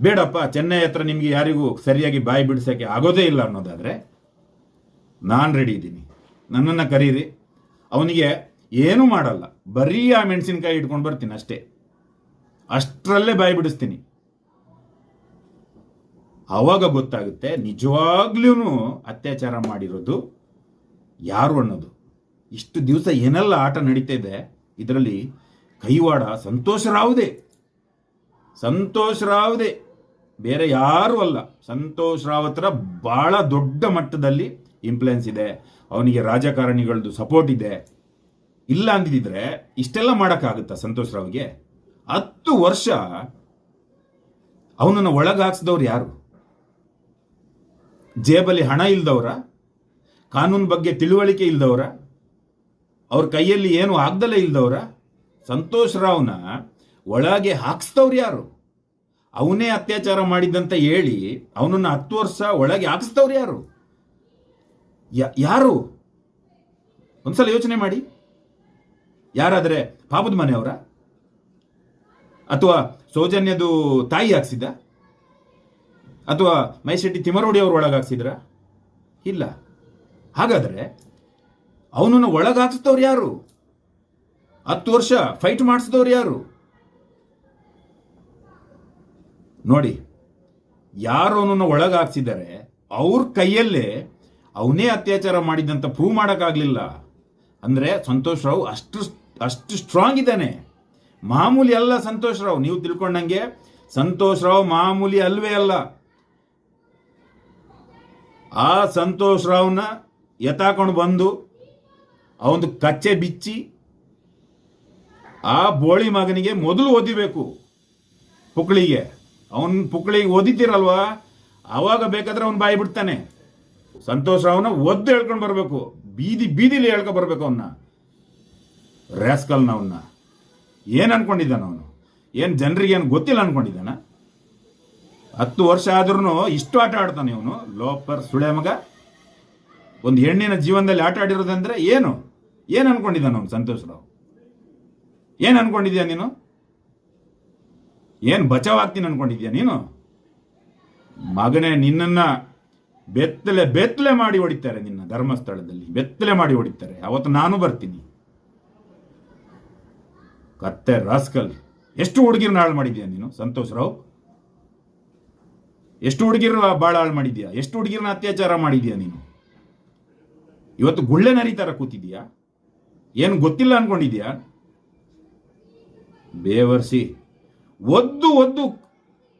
ಬೇಡಪ್ಪ ಚೆನ್ನೈ ಹತ್ರ ನಿಮಗೆ ಯಾರಿಗೂ ಸರಿಯಾಗಿ ಬಾಯಿ ಬಿಡಿಸೋಕ್ಕೆ ಆಗೋದೇ ಇಲ್ಲ ಅನ್ನೋದಾದರೆ ನಾನು ರೆಡಿ ಇದ್ದೀನಿ. ನನ್ನನ್ನು ಕರೀರಿ. ಅವನಿಗೆ ಏನೂ ಮಾಡಲ್ಲ. ಬರೀ ಆ ಮೆಣಸಿನಕಾಯಿ ಇಟ್ಕೊಂಡು ಬರ್ತೀನಿ ಅಷ್ಟೇ. ಅಷ್ಟರಲ್ಲೇ ಬಾಯಿ ಬಿಡಿಸ್ತೀನಿ. ಆವಾಗ ಗೊತ್ತಾಗುತ್ತೆ ನಿಜವಾಗ್ಲೂ ಅತ್ಯಾಚಾರ ಮಾಡಿರೋದು ಯಾರು ಅನ್ನೋದು. ಇಷ್ಟು ದಿವಸ ಏನೆಲ್ಲ ಆಟ ನಡೀತಾ ಇದೆ, ಇದರಲ್ಲಿ ಕೈವಾಡ ಸಂತೋಷ ರಾವುದೇ. ಸಂತೋಷ ರಾವ್ದೆ. ಬೇರೆ ಯಾರೂ ಅಲ್ಲ. ಸಂತೋಷ್ ರಾವ್ ಹತ್ರ ಬಹಳ ದೊಡ್ಡ ಮಟ್ಟದಲ್ಲಿ ಇನ್ಫ್ಲುಯೆನ್ಸ್ ಇದೆ. ಅವನಿಗೆ ರಾಜಕಾರಣಿಗಳದ್ದು ಸಪೋರ್ಟ್ ಇದೆ. ಇಲ್ಲ ಅಂದಿದ್ರೆ ಇಷ್ಟೆಲ್ಲ ಮಾಡೋಕ್ಕಾಗುತ್ತಾ ಸಂತೋಷ್ ರಾವ್ಗೆ? ಹತ್ತು ವರ್ಷ ಅವನನ್ನು ಒಳಗಾಕ್ಸಿದವ್ರು ಯಾರು? ಜೇಬಲ್ಲಿ ಹಣ ಇಲ್ದವರ, ಕಾನೂನು ಬಗ್ಗೆ ತಿಳುವಳಿಕೆ ಇಲ್ದವರ, ಅವ್ರ ಕೈಯಲ್ಲಿ ಏನು ಆಗ್ದಲೇ ಇಲ್ದವರ, ಸಂತೋಷ್ ರಾವ್ನ ಒಳಗೆ ಹಾಕ್ಸ್ದವ್ರು ಯಾರು? ಅವನೇ ಅತ್ಯಾಚಾರ ಮಾಡಿದ್ದಂತ ಹೇಳಿ ಅವನನ್ನ ಹತ್ತು ವರ್ಷ ಒಳಗೆ ಹಾಕಿಸ್ತವ್ರು ಯಾರು? ಯಾರು? ಒಂದ್ಸಲ ಯೋಚನೆ ಮಾಡಿ. ಯಾರಾದ್ರೆ ಪಾಪದ ಮನೆಯವರ? ಅಥವಾ ಸೌಜನ್ಯದು ತಾಯಿ ಹಾಕ್ಸಿದ್ದ? ಅಥವಾ ಮೈಶೆಟ್ಟಿ ತಿಮರೋಡಿ ಅವ್ರು ಒಳಗೆ ಹಾಕ್ಸಿದ್ರ ಇಲ್ಲ. ಹಾಗಾದ್ರೆ ಅವನನ್ನು ಒಳಗೆ ಹಾಕಿಸ್ದವ್ರು ಯಾರು? ಹತ್ತು ವರ್ಷ ಫೈಟ್ ಮಾಡಿಸಿದವ್ರು ಯಾರು? ನೋಡಿ, ಯಾರು ಅವನನ್ನು ಒಳಗಾಕ್ಸಿದ್ದಾರೆ ಅವ್ರ ಕೈಯಲ್ಲೇ ಅವನೇ ಅತ್ಯಾಚಾರ ಮಾಡಿದ್ದಂತ ಪ್ರೂವ್ ಮಾಡೋಕ್ಕಾಗಲಿಲ್ಲ. ಅಂದರೆ ಸಂತೋಷ್ ರಾವ್ ಅಷ್ಟು ಅಷ್ಟು ಸ್ಟ್ರಾಂಗ್ ಇದ್ದಾನೆ. ಮಾಮೂಲಿ ಅಲ್ಲ ಸಂತೋಷ್ ರಾವ್. ನೀವು ತಿಳ್ಕೊಂಡಂಗೆ ಸಂತೋಷ್ ರಾವ್ ಮಾಮೂಲಿ ಅಲ್ವೇ ಅಲ್ಲ. ಆ ಸಂತೋಷ್ ರಾವ್ನ ಎತ್ತಾಕೊಂಡು ಬಂದು ಅವನು ಕಚ್ಚೆ ಬಿಚ್ಚಿ ಆ ಬೋಳಿ ಮಗನಿಗೆ ಮೊದಲು ಓದಿಬೇಕು ಪುಕ್ಳಿಗೆ. ಅವನ ಪುಕ್ಳಿಗೆ ಓದಿತೀರಲ್ವಾ ಅವಾಗ ಬೇಕಾದ್ರೆ ಅವನು ಬಾಯಿ ಬಿಡ್ತಾನೆ. ಸಂತೋಷ್ ರಾವ್ನ ಒದ್ದು ಹೇಳ್ಕೊಂಡು ಬರಬೇಕು. ಬೀದಿ ಬೀದಿಲಿ ಹೇಳ್ಕೊಂಡು ಬರಬೇಕು ಅವನ್ನ ರ್ಯಾಸ್ಕಲ್ನ ಅವನ್ನ ಏನು ಅನ್ಕೊಂಡಿದ್ದಾನ ಅವನು? ಏನು ಜನರಿಗೆ ಏನು ಗೊತ್ತಿಲ್ಲ ಅನ್ಕೊಂಡಿದ್ದಾನ? ಹತ್ತು ವರ್ಷ ಆದ್ರೂ ಇಷ್ಟು ಆಟ ಆಡ್ತಾನೆ ಇವನು. ಲೋಪರ್ ಸುಳೆ ಮಗ. ಒಂದು ಹೆಣ್ಣಿನ ಜೀವನದಲ್ಲಿ ಆಟ ಆಡಿರೋದಂದ್ರೆ ಏನು? ಏನು ಅನ್ಕೊಂಡಿದ್ದಾನ ಅವನು ಸಂತೋಷ್ ರಾವ್? ಏನು ಅನ್ಕೊಂಡಿದ್ಯಾ ನೀನು? ಏನು ಬಚಾವ್ ಆಗ್ತೀನಿ ಅನ್ಕೊಂಡಿದ್ಯಾ ನೀನು? ಮಗನೇ ನಿನ್ನನ್ನ ಬೆತ್ತಲೆ ಬೆತ್ತಲೆ ಮಾಡಿ ಹೊಡಿತಾರೆ ನಿನ್ನ ಧರ್ಮಸ್ಥಳದಲ್ಲಿ. ಬೆತ್ತಲೆ ಮಾಡಿ ಹೊಡಿತಾರೆ. ಅವತ್ತು ನಾನು ಬರ್ತೀನಿ. ಕತ್ತೆ ರಾಸ್ಕಲ್. ಎಷ್ಟು ಹುಡುಗಿರನ್ನ ಹಾಳು ಮಾಡಿದ್ಯಾ ನೀನು, ಸಂತೋಷ್ ರಾವ್? ಎಷ್ಟು ಹುಡುಗಿರ ಬಾಳ ಹಾಳು ಮಾಡಿದ್ಯಾ? ಎಷ್ಟು ಹುಡುಗಿರನ್ನ ಅತ್ಯಾಚಾರ ಮಾಡಿದ್ಯಾ ನೀನು? ಇವತ್ತು ಗುಳ್ಳೆ ನರಿತಾರ ಕೂತಿದ್ಯಾ? ಏನು ಗೊತ್ತಿಲ್ಲ ಅನ್ಕೊಂಡಿದ್ಯಾ? ಬೇವರ್ಸಿ, ಒದ್ದು ಒದ್ದು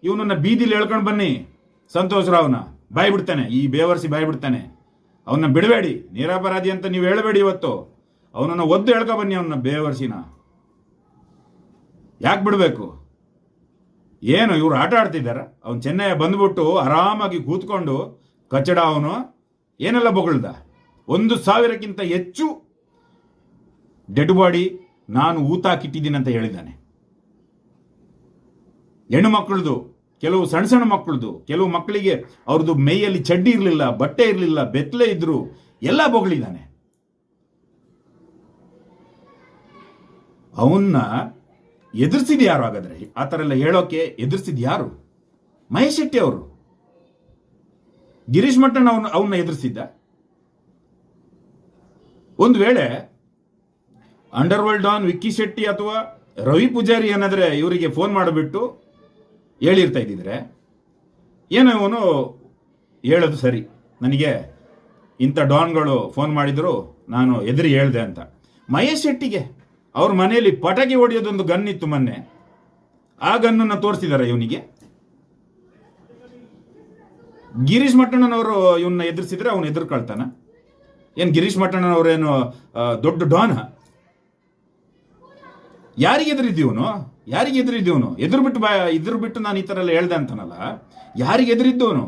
ಇವನನ್ನ ಬೀದಿಲಿ ಹೇಳ್ಕೊಂಡು ಬನ್ನಿ. ಸಂತೋಷ್ ರಾವ್ನ ಬಾಯ್ ಬಿಡ್ತಾನೆ ಈ ಬೇವರ್ಸಿ ಬಾಯ್ ಬಿಡ್ತಾನೆ ಅವನ್ನ ಬಿಡಬೇಡಿ. ನಿರಪರಾಧಿ ಅಂತ ನೀವು ಹೇಳಬೇಡಿ ಇವತ್ತು. ಅವನನ್ನ ಒದ್ದು ಹೇಳ್ಕೊ ಬನ್ನಿ ಅವನ್ನ ಬೇವರ್ಸಿನ. ಯಾಕೆ ಬಿಡಬೇಕು? ಏನು ಇವ್ರು ಆಟ ಆಡ್ತಿದ್ದಾರೆ? ಅವನು ಚೆನ್ನೈ ಬಂದ್ಬಿಟ್ಟು ಆರಾಮಾಗಿ ಕೂತ್ಕೊಂಡು ಕಚ್ಚಡ ಅವನು ಏನೆಲ್ಲ ಬೊಗಳ್ದ? ಒಂದು ಸಾವಿರಕ್ಕಿಂತ ಹೆಚ್ಚು ಡೆಡ್ ಬಾಡಿ ನಾನು ಊತಾಕಿಟ್ಟಿದ್ದೀನಿ ಅಂತ ಹೇಳಿದ್ದಾನೆ. ಹೆಣ್ಣು ಮಕ್ಕಳದು, ಕೆಲವು ಸಣ್ಣ ಸಣ್ಣ ಮಕ್ಕಳದು, ಕೆಲವು ಮಕ್ಕಳಿಗೆ ಅವ್ರದ್ದು ಮೈಯಲ್ಲಿ ಚಡ್ಡಿ ಇರಲಿಲ್ಲ, ಬಟ್ಟೆ ಇರಲಿಲ್ಲ, ಬೆತ್ತಲೆ ಇದ್ರು, ಎಲ್ಲ ಬೊಗಳಿದ್ದಾನೆ. ಅವನ್ನ ಎದುರಿಸಿದ ಯಾರು ಹಾಗಾದ್ರೆ? ಆ ಥರ ಎಲ್ಲ ಹೇಳೋಕೆ ಎದುರಿಸಿದ ಯಾರು? ಮಹೇಶ್ ಶೆಟ್ಟಿ ಅವರು. ಗಿರೀಶ್ ಮಟ್ಟಣ್ಣ ಅವನು ಅವನ್ನ ಎದುರಿಸಿದ್ದ. ಒಂದು ವೇಳೆ underworld don Vicky Shetty ಅಥವಾ ರವಿ ಪೂಜಾರಿ ಏನಾದ್ರೆ ಇವರಿಗೆ ಫೋನ್ ಮಾಡಿಬಿಟ್ಟು ಹೇಳಿರ್ತಾ ಇದ್ದಿದ್ರೆ, ಏನೋ ಇವನು ಹೇಳೋದು ಸರಿ. ನನಗೆ ಇಂಥ ಡಾನ್ಗಳು ಫೋನ್ ಮಾಡಿದ್ರು ನಾನು ಎದುರಿ ಹೇಳ್ದೆ ಅಂತ. ಮಹೇಶ್ ಶೆಟ್ಟಿಗೆ ಅವ್ರ ಮನೆಯಲ್ಲಿ ಪಟಾಕಿ ಹೊಡೆಯೋದೊಂದು ಇತ್ತು ಮೊನ್ನೆ. ಆ ಗನ್ನನ್ನು ತೋರಿಸಿದಾರ ಇವನಿಗೆ. ಗಿರೀಶ್ ಮಟ್ಟಣ್ಣನವರು ಇವನ್ನ ಎದುರಿಸಿದ್ರೆ ಅವನು ಎದುರ್ಕೊಳ್ತಾನ. ಏನು ಗಿರೀಶ್ ಮಟ್ಟಣ್ಣನವರೇನು ದೊಡ್ಡ ಡಾನ್ ಯಾರಿಗೆ ಎದುರಿದ್ದೀವನು ಯಾರಿಗೆ ಎದುರಿದ್ದೀವನು ಎದುರು ಬಿಟ್ಟು ಬಾ ಎದುರು ಬಿಟ್ಟು ನಾನು ಈ ಥರ ಎಲ್ಲ ಹೇಳ್ದೆ ಅಂತಾನಲ್ಲ? ಯಾರಿಗೆ ಎದುರಿದ್ದವನು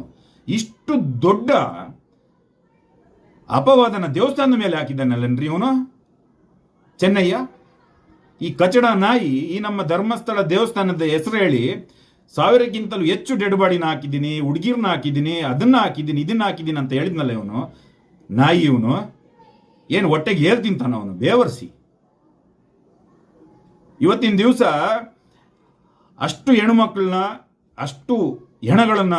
ಇಷ್ಟು ದೊಡ್ಡ ಅಪವಾದನ ದೇವಸ್ಥಾನದ ಮೇಲೆ ಹಾಕಿದ್ದಾನಲ್ಲನ್ರಿ ಇವನು? ಚೆನ್ನಯ್ಯ? ಈ ಕಚಡ ನಾಯಿ ಈ ನಮ್ಮ ಧರ್ಮಸ್ಥಳ ದೇವಸ್ಥಾನದ ಹೆಸರು ಹೇಳಿ ಸಾವಿರಕ್ಕಿಂತಲೂ ಹೆಚ್ಚು ಡೆಡ್ ಬಾಡಿನ ಹಾಕಿದ್ದೀನಿ, ಹುಡುಗಿರ್ನ ಹಾಕಿದ್ದೀನಿ, ಅದನ್ನ ಹಾಕಿದ್ದೀನಿ, ಇದನ್ನ ಹಾಕಿದ್ದೀನಿ ಅಂತ ಹೇಳಿದ್ನಲ್ಲ ಇವನು. ನಾಯಿ ಇವನು. ಏನು ಹೊಟ್ಟೆಗೆ ಏರ್ ಅವನು, ಬೇವರ್ಸಿ. ಇವತ್ತಿನ ದಿವಸ ಅಷ್ಟು ಹೆಣ್ಣುಮಕ್ಕಳನ್ನ ಅಷ್ಟು ಹೆಣಗಳನ್ನ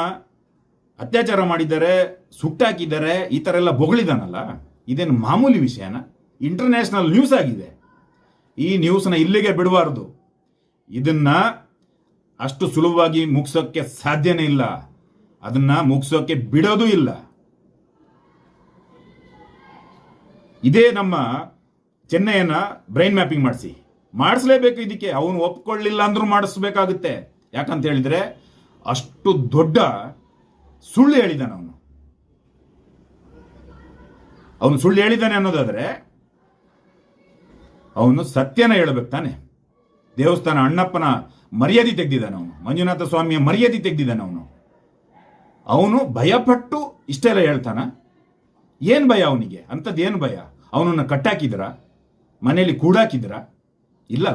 ಅತ್ಯಾಚಾರ ಮಾಡಿದ್ದಾರೆ, ಸುಟ್ಟಾಕಿದ್ದಾರೆ, ಈ ಥರ ಎಲ್ಲ ಬೊಗಳಿದಾನಲ್ಲ. ಇದೇನು ಮಾಮೂಲಿ ವಿಷಯನ? ಇಂಟರ್ನ್ಯಾಷನಲ್ ನ್ಯೂಸ್ ಆಗಿದೆ. ಈ ನ್ಯೂಸ್ನ ಇಲ್ಲಿಗೆ ಬಿಡಬಾರ್ದು. ಇದನ್ನ ಅಷ್ಟು ಸುಲಭವಾಗಿ ಮುಗಿಸೋಕ್ಕೆ ಸಾಧ್ಯನೇ ಇಲ್ಲ. ಅದನ್ನ ಮುಗಿಸೋಕ್ಕೆ ಬಿಡೋದು ಇಲ್ಲ. ಇದೇ ನಮ್ಮ ಚೆನ್ನೈಯನ್ನ ಬ್ರೈನ್ ಮ್ಯಾಪಿಂಗ್ ಮಾಡಿಸಿ. ಮಾಡಿಸ್ಲೇಬೇಕು ಇದಕ್ಕೆ. ಅವನು ಒಪ್ಕೊಳ್ಳಿಲ್ಲ ಅಂದ್ರೂ ಮಾಡಿಸ್ಬೇಕಾಗುತ್ತೆ. ಯಾಕಂತ ಹೇಳಿದ್ರೆ ಅಷ್ಟು ದೊಡ್ಡ ಸುಳ್ಳು ಹೇಳಿದಾನೆ ಅವನು. ಅವನು ಸುಳ್ಳು ಹೇಳಿದ್ದಾನೆ ಅನ್ನೋದಾದ್ರೆ ಅವನು ಸತ್ಯನ ಹೇಳಬೇಕು ತಾನೆ. ದೇವಸ್ಥಾನ ಅಣ್ಣಪ್ಪನ ಮರ್ಯಾದೆ ತೆಗೆದಿದ್ದಾನೆ ಅವನು. ಮಂಜುನಾಥ ಸ್ವಾಮಿಯ ಮರ್ಯಾದೆ ತೆಗೆದಿದ್ದಾನೆ ಅವನು. ಅವನು ಭಯಪಟ್ಟು ಇಷ್ಟೆಲ್ಲ ಹೇಳ್ತಾನ. ಏನು ಭಯ ಅವನಿಗೆ? ಅಂಥದ್ದು ಏನು ಭಯ? ಅವನನ್ನು ಕಟ್ಟಾಕಿದ್ರ? ಮನೆಯಲ್ಲಿ ಕೂಡಾಕಿದ್ರ? ಇಲ್ಲ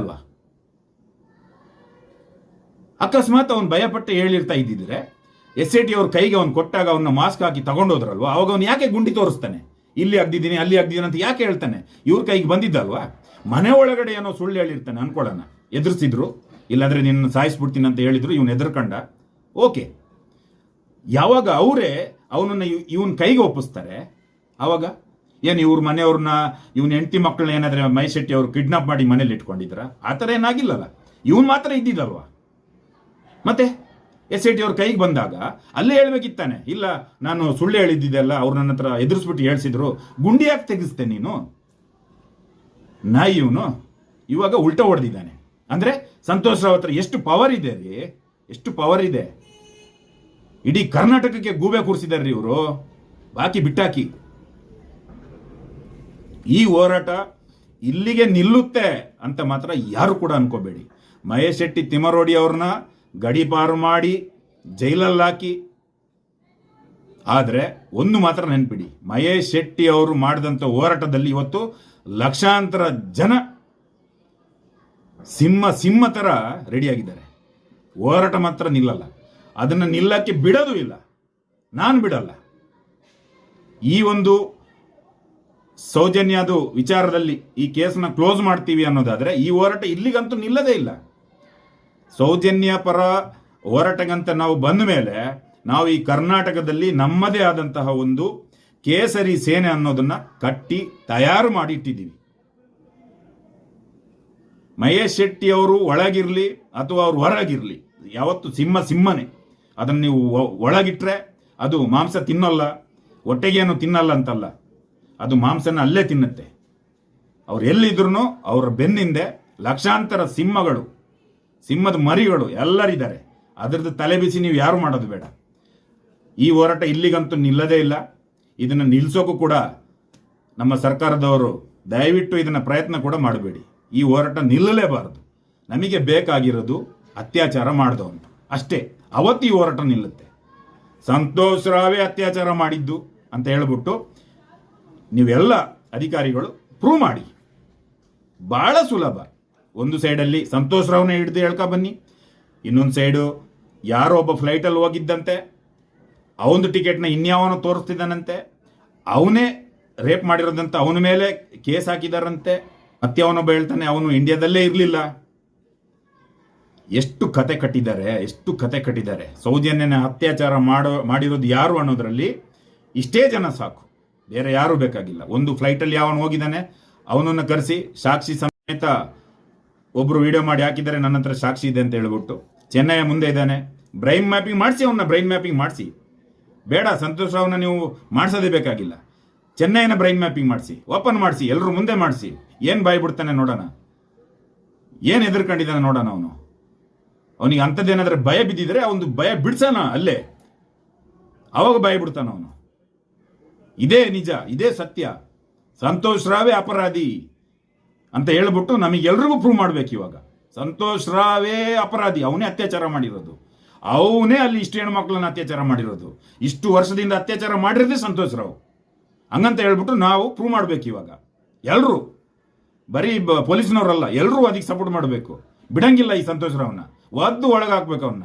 ಅಕಸ್ಮಾತ್ ಅವನು ಭಯಪಟ್ಟು ಹೇಳಿರ್ತಾ ಇದ್ದಿದ್ರೆ ಎಸ್ ಐ ಟಿ ಅವ್ರ ಕೈಗೆ ಅವ್ನು ಕೊಟ್ಟಾಗ ಅವನ್ನ ಮಾಸ್ಕ್ ಹಾಕಿ ತಗೊಂಡೋದ್ರಲ್ವಾ? ಅವಾಗ ಅವನು ಯಾಕೆ ಗುಂಡಿ ತೋರಿಸ್ತಾನೆ? ಇಲ್ಲಿ ಆಗ್ದಿದ್ದೀನಿ ಅಲ್ಲಿ ಆಗ್ದಿದ್ದೀನಿ ಅಂತ ಯಾಕೆ ಹೇಳ್ತಾನೆ? ಇವ್ರ ಕೈಗೆ ಬಂದಿದ್ದಲ್ವಾ? ಮನೆ ಒಳಗಡೆ ಏನೋ ಸುಳ್ಳು ಹೇಳಿರ್ತಾನೆ, ಅನ್ಕೊಳ್ಳೋಣ. ಎದುರಿಸಿದ್ರು, ಇಲ್ಲಾದ್ರೆ ನಿನ್ನ ಸಾಯಿಸ್ಬಿಡ್ತೀನಿ ಅಂತ ಹೇಳಿದ್ರು, ಇವನು ಎದುರ್ಕಂಡ. ಓಕೆ. ಯಾವಾಗ ಅವರೇ ಅವನನ್ನ ಇವನ್ ಕೈಗೆ ಒಪ್ಪಿಸ್ತಾರೆ? ಆವಾಗ ಏನು ಇವ್ರ ಮನೆಯವ್ರನ್ನ, ಇವನ್ ಹೆಂಡತಿ ಮಕ್ಕಳನ್ನ ಏನಾದ್ರೆ ಮೈಶೆಟ್ಟಿ ಅವರು ಕಿಡ್ನಾಪ್ ಮಾಡಿ ಮನೇಲಿ ಇಟ್ಕೊಂಡಿದ್ರ? ಆ ಥರ ಏನಾಗಿಲ್ಲಲ್ಲ ಇವನ್ ಮಾತ್ರ ಇದ್ದಿದ್ದಲ್ವಾ? ಮತ್ತೆ ಎಸ್ ಐ ಟಿ ಅವ್ರ ಕೈಗೆ ಬಂದಾಗ ಅಲ್ಲೇ ಹೇಳ್ಬೇಕಿತ್ತಾನೆ. ಇಲ್ಲ, ನಾನು ಸುಳ್ಳು ಹೇಳಿದ್ದಿದ್ದೆಲ್ಲ ಅವ್ರು ನನ್ನ ಹತ್ರ ಎದುರಿಸ್ಬಿಟ್ಟು ಹೇಳ್ಸಿದ್ರು ಗುಂಡಿ ಯಾಕೆ ತೆಗಿಸ್ತೆ ನೀನು. ನಾಯಿ ಇವನು, ಇವಾಗ ಉಲ್ಟಾ ಹೊಡೆದಿದ್ದಾನೆ. ಅಂದ್ರೆ ಸಂತೋಷ್ ರಾವ್ ಹತ್ರ ಎಷ್ಟು ಪವರ್ ಇದೆ ರೀ, ಎಷ್ಟು ಪವರ್ ಇದೆ. ಇಡೀ ಕರ್ನಾಟಕಕ್ಕೆ ಗೂಬೆ ಕೂರಿಸಿದಾರ್ರಿ ಇವರು. ಬಾಕಿ ಬಿಟ್ಟಾಕಿ. ಈ ಹೋರಾಟ ಇಲ್ಲಿಗೆ ನಿಲ್ಲುತ್ತೆ ಅಂತ ಮಾತ್ರ ಯಾರು ಕೂಡ ಅನ್ಕೋಬೇಡಿ. ಮಹೇಶ್ ಶೆಟ್ಟಿ ತಿಮರೋಡಿ ಅವ್ರನ್ನ ಗಡಿಪಾರು ಮಾಡಿ ಜೈಲಲ್ಲಿ ಹಾಕಿ. ಆದರೆ ಒಂದು ಮಾತ್ರ ನೆನ್ಪಿಡಿ, ಮಹೇಶ್ ಶೆಟ್ಟಿ ಅವರು ಮಾಡಿದಂಥ ಹೋರಾಟದಲ್ಲಿ ಇವತ್ತು ಲಕ್ಷಾಂತರ ಜನ ಸಿಂಹ ಸಿಂಹ ಥರ ರೆಡಿಯಾಗಿದ್ದಾರೆ. ಹೋರಾಟ ಮಾತ್ರ ನಿಲ್ಲಲ್ಲ. ಅದನ್ನು ನಿಲ್ಲಕ್ಕೆ ಬಿಡೋದು ಇಲ್ಲ. ನಾನು ಬಿಡಲ್ಲ. ಈ ಒಂದು ಸೌಜನ್ಯದು ವಿಚಾರದಲ್ಲಿ ಈ ಕೇಸನ್ನ ಕ್ಲೋಸ್ ಮಾಡ್ತೀವಿ ಅನ್ನೋದಾದ್ರೆ ಈ ಹೋರಾಟ ಇಲ್ಲಿಗಂತೂ ನಿಲ್ಲದೇ ಇಲ್ಲ. ಸೌಜನ್ಯ ಪರ ಹೋರಾಟಗಂತ ನಾವು ಬಂದ ಮೇಲೆ ನಾವು ಈ ಕರ್ನಾಟಕದಲ್ಲಿ ನಮ್ಮದೇ ಆದಂತಹ ಒಂದು ಕೇಸರಿ ಸೇನೆ ಅನ್ನೋದನ್ನ ಕಟ್ಟಿ ತಯಾರು ಮಾಡಿ ಇಟ್ಟಿದ್ದೀವಿ ಮಹೇಶ್ ಶೆಟ್ಟಿ ಅವರು ಒಳಗಿರ್ಲಿ ಅಥವಾ ಅವ್ರು ಹೊರಗಿರ್ಲಿ, ಯಾವತ್ತು ಸಿಂಹ ಸಿಂಹನೇ, ಅದನ್ನು ನೀವು ಒಳಗಿಟ್ರೆ ಅದು ಮಾಂಸ ತಿನ್ನಲ್ಲ, ಹೊಟ್ಟೆಗೇನು ತಿನ್ನಲ್ಲ ಅಂತಲ್ಲ, ಅದು ಮಾಂಸನ ಅಲ್ಲೇ ತಿನ್ನುತ್ತೆ. ಅವ್ರು ಎಲ್ಲಿದ್ರು ಅವರ ಬೆನ್ನಿಂದೆ ಲಕ್ಷಾಂತರ ಸಿಂಹಗಳು, ಸಿಂಹದ ಮರಿಗಳು ಎಲ್ಲರಿದ್ದಾರೆ. ಅದರದ್ದು ತಲೆ ಬಿಸಿ ನೀವು ಯಾರು ಮಾಡೋದು ಬೇಡ. ಈ ಹೋರಾಟ ಇಲ್ಲಿಗಂತೂ ನಿಲ್ಲದೇ ಇಲ್ಲ. ಇದನ್ನು ನಿಲ್ಲಿಸೋಕ್ಕೂ ಕೂಡ ನಮ್ಮ ಸರ್ಕಾರದವರು ದಯವಿಟ್ಟು ಇದನ್ನು ಪ್ರಯತ್ನ ಕೂಡ ಮಾಡಬೇಡಿ. ಈ ಹೋರಾಟ ನಿಲ್ಲಲೇಬಾರದು. ನಮಗೆ ಬೇಕಾಗಿರೋದು ಅತ್ಯಾಚಾರ ಮಾಡಿದವನು ಅಷ್ಟೇ, ಅವತ್ತು ಈ ಹೋರಾಟ ನಿಲ್ಲುತ್ತೆ. ಸಂತೋಷ್ ರಾವೇ ಅತ್ಯಾಚಾರ ಮಾಡಿದ್ದು ಅಂತ ಹೇಳ್ಬಿಟ್ಟು ನೀವೆಲ್ಲ ಅಧಿಕಾರಿಗಳು ಪ್ರೂವ್ ಮಾಡಿ. ಬಹಳ ಸುಲಭ. ಒಂದು ಸೈಡಲ್ಲಿ ಸಂತೋಷ್ ರಾವ್ನೇ ಹಿಡಿದು ಹೇಳ್ಕೊ ಬನ್ನಿ. ಇನ್ನೊಂದು ಸೈಡು ಯಾರೋ ಒಬ್ಬ ಫ್ಲೈಟಲ್ಲಿ ಹೋಗಿದ್ದಂತೆ. ಅವನದು ಟಿಕೆಟ್ನ ಇನ್ಯಾವನೋ ತೋರಿಸ್ತಿದ್ದಾನಂತೆ. ಅವನೇ ರೇಪ್ ಮಾಡಿರೋದಂತ ಅವನ ಮೇಲೆ ಕೇಸ್ ಹಾಕಿದಾರಂತೆ. ಮತ್ತೆ ಅವನೊಬ್ಬ ಹೇಳ್ತಾನೆ, ಅವನು ಇಂಡಿಯಾದಲ್ಲೇ ಇರಲಿಲ್ಲ. ಎಷ್ಟು ಕತೆ ಕಟ್ಟಿದ್ದಾರೆ, ಎಷ್ಟು ಕತೆ ಕಟ್ಟಿದ್ದಾರೆ. ಸೌಜನ್ಯನ ಅತ್ಯಾಚಾರ ಮಾಡೋ, ಮಾಡಿರೋದು ಯಾರು ಅನ್ನೋದ್ರಲ್ಲಿ ಇಷ್ಟೇ ಜನ ಸಾಕು. ಬೇರೆ ಯಾರು ಬೇಕಾಗಿಲ್ಲ. ಒಂದು ಫ್ಲೈಟಲ್ಲಿ ಯಾವನು ಹೋಗಿದ್ದಾನೆ, ಅವನನ್ನು ಕರೆಸಿ ಸಾಕ್ಷಿ ಸಮೇತ ಒಬ್ರು ವಿಡಿಯೋ ಮಾಡಿ ಹಾಕಿದ್ದಾರೆ ನನ್ನ ಹತ್ರ ಸಾಕ್ಷಿ ಇದೆ ಅಂತ ಹೇಳ್ಬಿಟ್ಟು ಚೆನ್ನೈ ಮುಂದೆ ಇದ್ದಾನೆ. ಬ್ರೈನ್ ಮ್ಯಾಪಿಂಗ್ ಮಾಡಿಸಿ ಅವನ್ನ, ಬ್ರೈನ್ ಮ್ಯಾಪಿಂಗ್ ಮಾಡಿಸಿ. ಬೇಡ, ಸಂತೋಷ್ ರಾವ್ನ ನೀವು ಮಾಡಿಸೋದೇ ಬೇಕಾಗಿಲ್ಲ. ಚೆನ್ನೈನ ಬ್ರೈನ್ ಮ್ಯಾಪಿಂಗ್ ಮಾಡಿಸಿ ಓಪನ್ ಮಾಡಿಸಿ ಎಲ್ಲರೂ ಮುಂದೆ ಮಾಡಿಸಿ. ಏನು ಬಾಯಿ ಬಿಡ್ತಾನೆ ನೋಡೋಣ? ಏನು ಎದುರ್ಕೊಂಡಿದ್ದಾನೆ ನೋಡೋಣ ಅವನು? ಅವನಿಗೆ ಅಂಥದ್ದೇನಾದ್ರೆ ಭಯ ಬಿದ್ದಿದ್ರೆ ಅವನು ಭಯ ಬಿಡ್ಸೋಣ ಅಲ್ಲೇ. ಅವಾಗ ಭಯ ಬಿಡ್ತಾನ ಅವನು. ಇದೇ ನಿಜ, ಇದೇ ಸತ್ಯ. ಸಂತೋಷ್ ರಾವೇ ಅಪರಾಧಿ ಅಂತ ಹೇಳ್ಬಿಟ್ಟು ನಮಗೆಲ್ರಿಗೂ ಪ್ರೂವ್ ಮಾಡ್ಬೇಕು ಇವಾಗ. ಸಂತೋಷ್ ರಾವೇ ಅಪರಾಧಿ, ಅವನೇ ಅತ್ಯಾಚಾರ ಮಾಡಿರೋದು. ಅವನೇ ಅಲ್ಲಿ ಇಷ್ಟು ಹೆಣ್ಮಕ್ಳನ್ನ ಅತ್ಯಾಚಾರ ಮಾಡಿರೋದು. ಇಷ್ಟು ವರ್ಷದಿಂದ ಅತ್ಯಾಚಾರ ಮಾಡಿರೋದೇ ಸಂತೋಷ್ ರಾವ್. ಹಂಗಂತ ಹೇಳ್ಬಿಟ್ಟು ನಾವು ಪ್ರೂವ್ ಮಾಡ್ಬೇಕು ಇವಾಗ. ಎಲ್ಲರೂ ಬರೀ ಬ- ಪೊಲೀಸ್ನವರಲ್ಲ ಎಲ್ಲರೂ ಅದಕ್ಕೆ ಸಪೋರ್ಟ್ ಮಾಡಬೇಕು. ಬಿಡಂಗಿಲ್ಲ ಈ ಸಂತೋಷ್ ರಾವ್ನ. ಒದ್ದು ಒಳಗಾಕ್ಬೇಕು ಅವನ್ನ